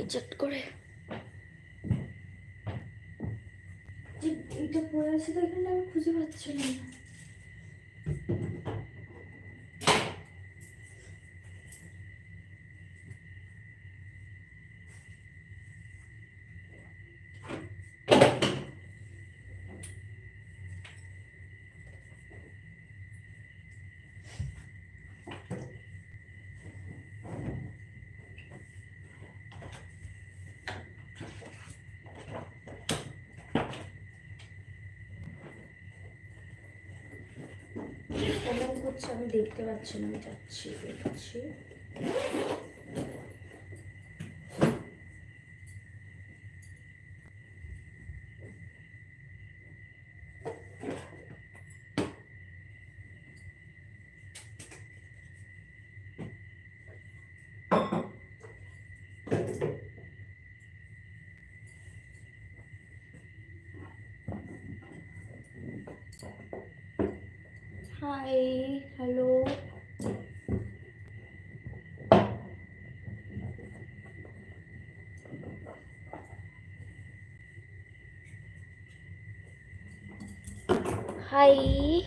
একটা করে। এটা পড়ে আছে তো এখানে আমি খুঁজে পাচ্ছি না। করছে আমি দেখতে পাচ্ছি না আমি যাচ্ছি দেখছি Hi. Hello. Hi.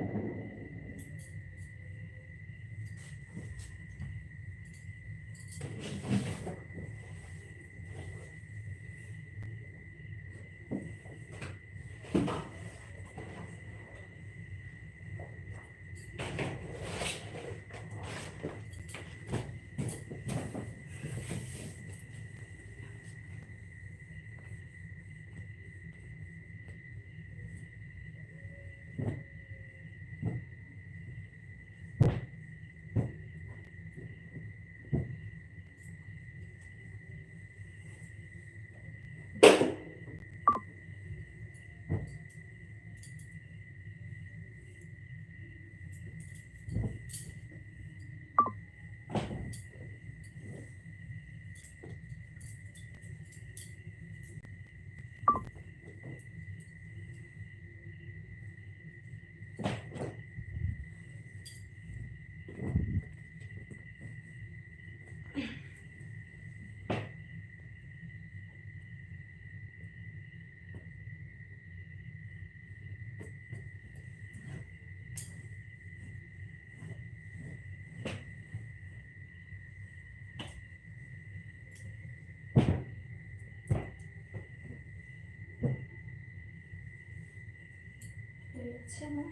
হচ্ছে না।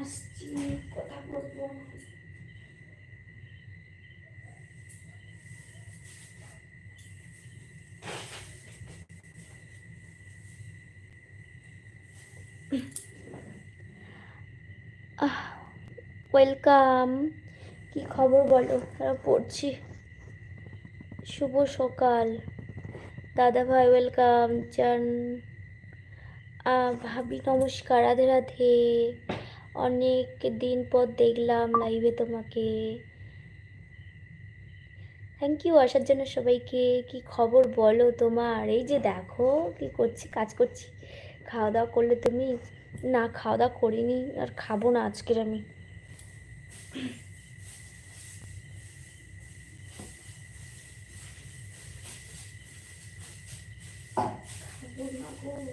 আসছি কথা বলব। ওয়েলকাম কি খবর বলো? তারা পড়ছি। শুভ সকাল। দাদা ভাই ওয়েলকাম চান ভাবি, নমস্কার, রাধে রাধে। অনেক দিন পর দেখলাম লাইভে তোমাকে। থ্যাংক ইউ আসার জন্য সবাইকে। কি খবর বলো তোমার? এই যে দেখো, কি করছি, কাজ করছি। খাওয়া দাওয়া করলে তুমি? না, খাওয়া দাওয়া করিনি, আর খাব না আজকের আমি। would not go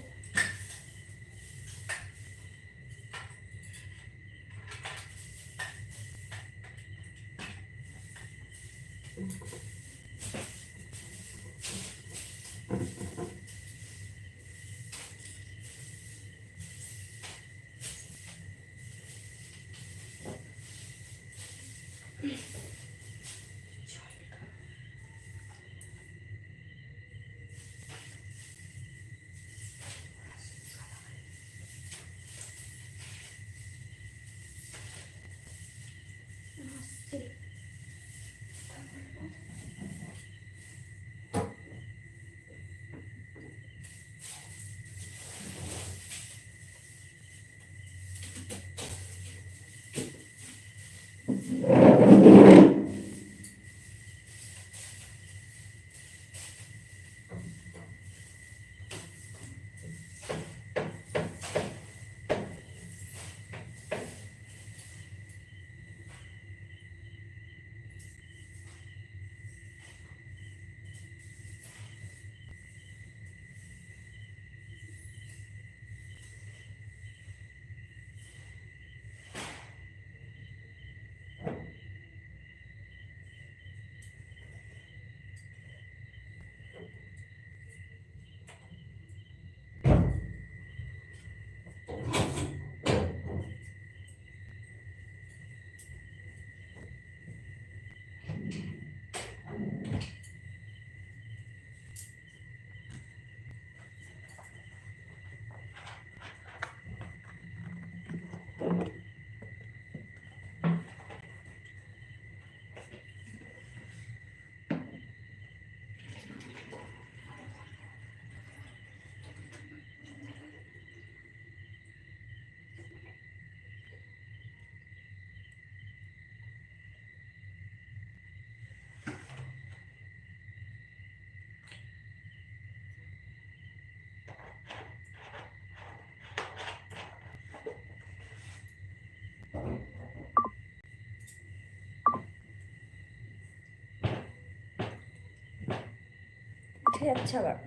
উঠে যাচ্ছে আবার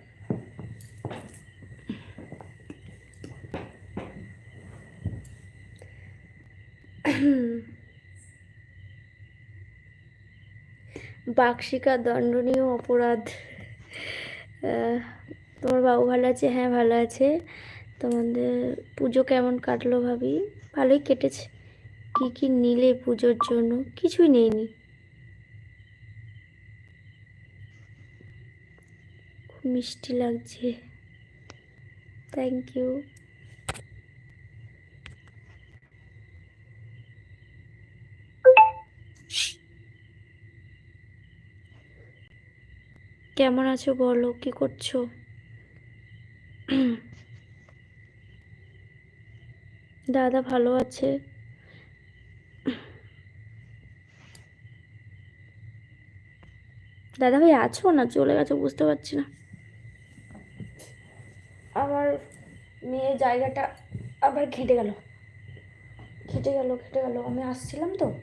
বার্ষিকা দণ্ডনীয় অপরাধ। তোমার বাবু ভালো আছে? হ্যাঁ ভালো আছে। তোমাদের পুজো কেমন কাটলো ভাবি? ভালোই কেটেছে। কি কি নিলে পুজোর জন্য? কিছুই নেইনি। মিষ্টি লাগছে। থ্যাংক ইউ কেমন আছো বলো? কি করছ? দাদা ভালো আছে? দাদা ভাই আছো না? চলে গেছো, বুঝতে পারছি না আমার মেয়ের জায়গাটা আবার ঘেটে গেল। ঘেটে গেল ঘেটে গেল। আমি আসছিলাম তো।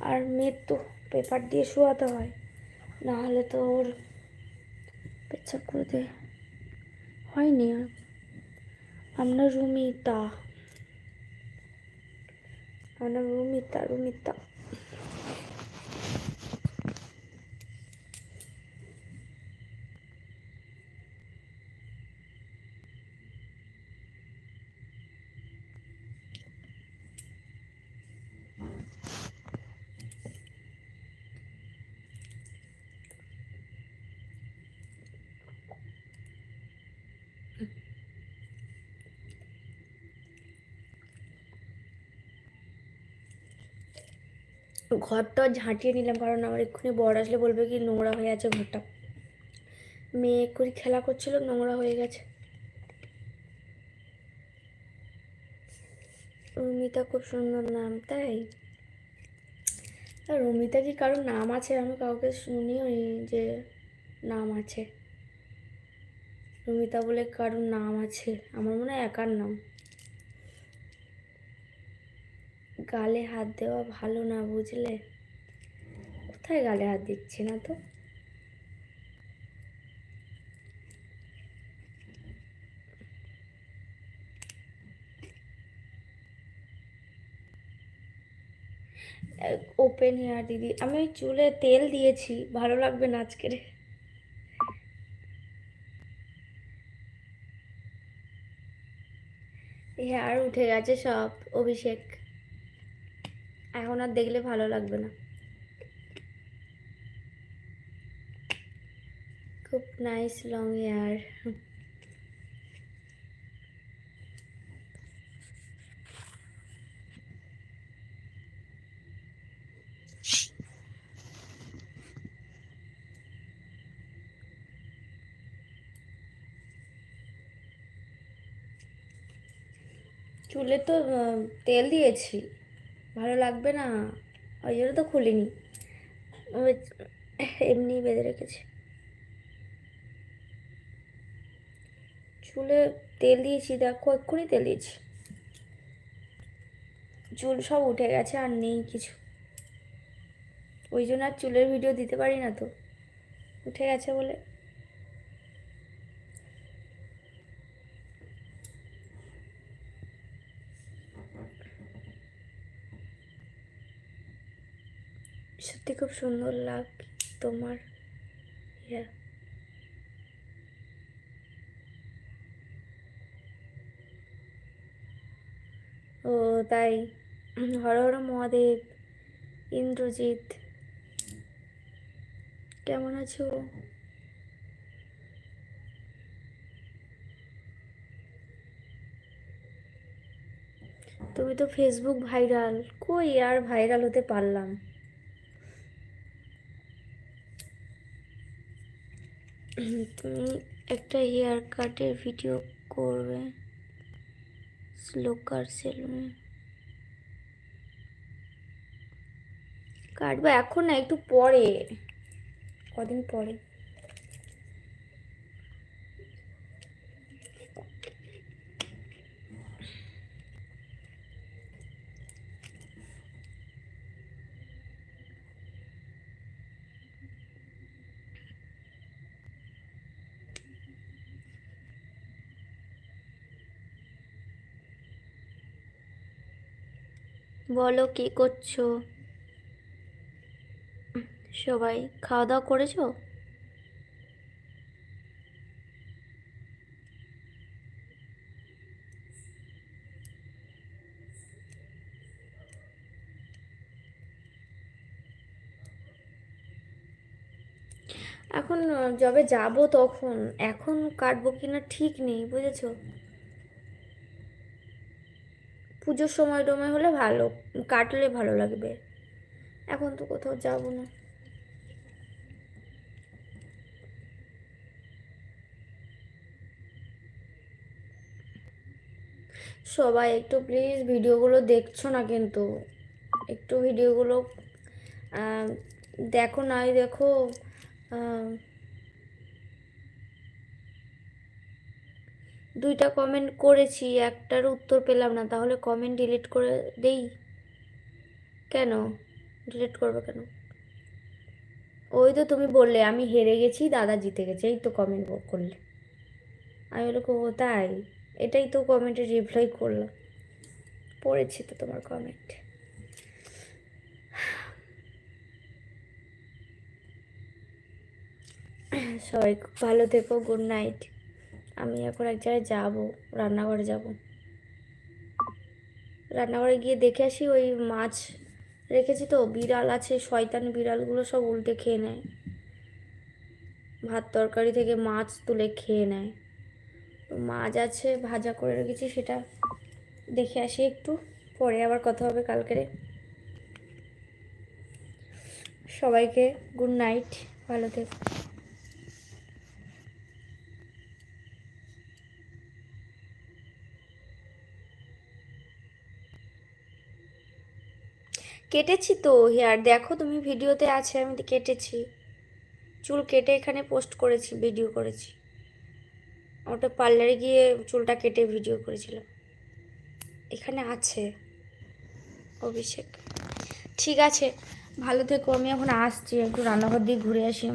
আর মেয়ের তো পেপার দিয়ে শোয়াতে হয়। না হলে তো ওর পেচ্ছাপ করে দেয় হয়নি আমরা রুমিতা। আমরা রুমিতা রুমিতা। ঘরটা ঝাঁটিয়ে নিলাম, কারণ আমার এক্ষুনি বর আসলে বলবে কি নোংরা হয়ে আছে ঘরটা। মেয়ে এক্ষুনি খেলা করছিল, নোংরা হয়ে গেছে। রুমিতা খুব সুন্দর নাম, তাই? রুমিতা কি কারোর নাম আছে? আমি কাউকে শুনিও যে নাম আছে। রুমিতা বলে কারোর নাম আছে, আমার মনে হয় একার নাম। গালে হাত দেওয়া ভালো না বুঝলে? কোথায় গালে হাত দিচ্ছি না তো? ওপেন হেয়ার দিদি। আমি চুলে তেল দিয়েছি। ভালো লাগবে না আজকের। হেয়ার উঠে গেছে সব, অভিষেক। এখন আর দেখলে ভালো লাগবে না। খুব নাইস লং হেয়ার চুলে তো তেল দিয়েছি। ভালো লাগবে না? ওই জন্য তো খুলিনি। এমনি বেঁধে রেখেছি। চুলে তেল দিয়েছি, দেখো, এক্ষুনি তেল দিয়েছি। চুল সব উঠে গেছে, আর নেই কিছু। ওই জন্য আর চুলের ভিডিও দিতে পারি না তো। উঠে গেছে বলে। সত্যি খুব সুন্দর লাগ, তোমার, ইয়া। ও, তাই। হর হর মহাদেব, ইন্দ্রজিৎ। কেমন আছো? তুমি তো ফেসবুক ভাইরাল কই আর ভাইরাল হতে পারলাম? তুমি একটা হেয়ার কাটের ভিডিও করবে স্লোকার সেলুনে। কাটবো এখন না, একটু পরে। কদিন পরে? বলো, কি করছ? সবাই খাওয়া দাওয়া করেছ? এখন যবে যাব তখন। এখন কাটবো কিনা ঠিক নেই, বুঝেছ? পুজোর সময় টময় হলে ভালো, কাটলে ভালো লাগবে। এখন তো কোথাও যাব না। সবাই একটু প্লিজ ভিডিওগুলো দেখছ না কিন্তু? একটু ভিডিওগুলো দেখো, নাই দেখো দুইটা কমেন্ট করেছি, একটার উত্তর পেলাম না, তাহলে কমেন্ট ডিলিট করে দেই? কেন? ডিলিট করবে কেন? ওই তো তুমি বললে, আমি হেরে গেছি, দাদা জিতে গেছে, এই তো কমেন্ট করলে। আমি বলি ও, তাই? এটাই তো কমেন্টে রিপ্লাই করলাম। পড়েছি তো তোমার কমেন্ট সবাই খুব ভালো থেকো গুড নাইট আমি এখন এক জায়গায় যাব, রান্নাঘরে যাব। রান্নাঘরে গিয়ে দেখে আসি ওই মাছ রেখেছি তো, বিড়াল আছে, শয়তান বিড়ালগুলো সব উল্টে খেয়ে নেয়। ভাত তরকারি থেকে মাছ তুলে খেয়ে নেয়। মাছ আছে, ভাজা করে রেখেছি সেটা দেখে আসি একটু, পরে আবার কথা হবে কালকেরে। সবাইকে গুড নাইট, ভালো থেকো। কেটেছি তো, হেয়ার দেখো তুমি ভিডিওতে আছে, আমি কেটেছি। চুল কেটে এখানে পোস্ট করেছি ভিডিও করেছি। ওটা পার্লারে গিয়ে চুলটা কেটে ভিডিও করেছিলাম। এখানে আছে, অভিষেক। ঠিক আছে, ভালো থেকো, আমি এখন আসছি, একটু রান্নাঘর দিয়ে ঘুরে আসি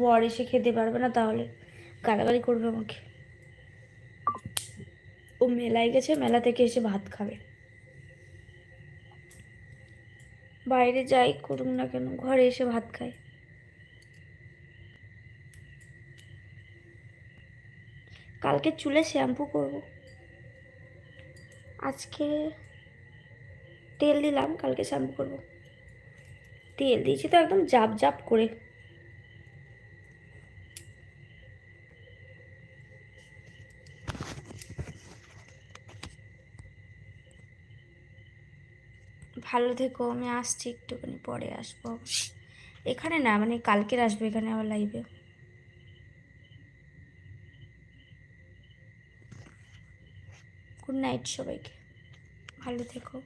বর এসে খেতে পারবে না তাহলে, গালাগালি করবে আমাকে। ও মেলায় গেছে, মেলা থেকে এসে ভাত খাবে। বাইরে যাই করুক না কেন, ঘরে এসে ভাত খায় কালকে চুলে শ্যাম্পু করব। আজকে তেল দিলাম, কালকে শ্যাম্পু করব। তেল দিয়েছি তো একদম জাপ জাপ করে। ভালো থেকো, আমি আসছি, একটুখানি পরে আসব এখানে না মানে কালকের আসব এখানে আবার লাইভে গুড নাইট সবাইকে। ভালো থেকো।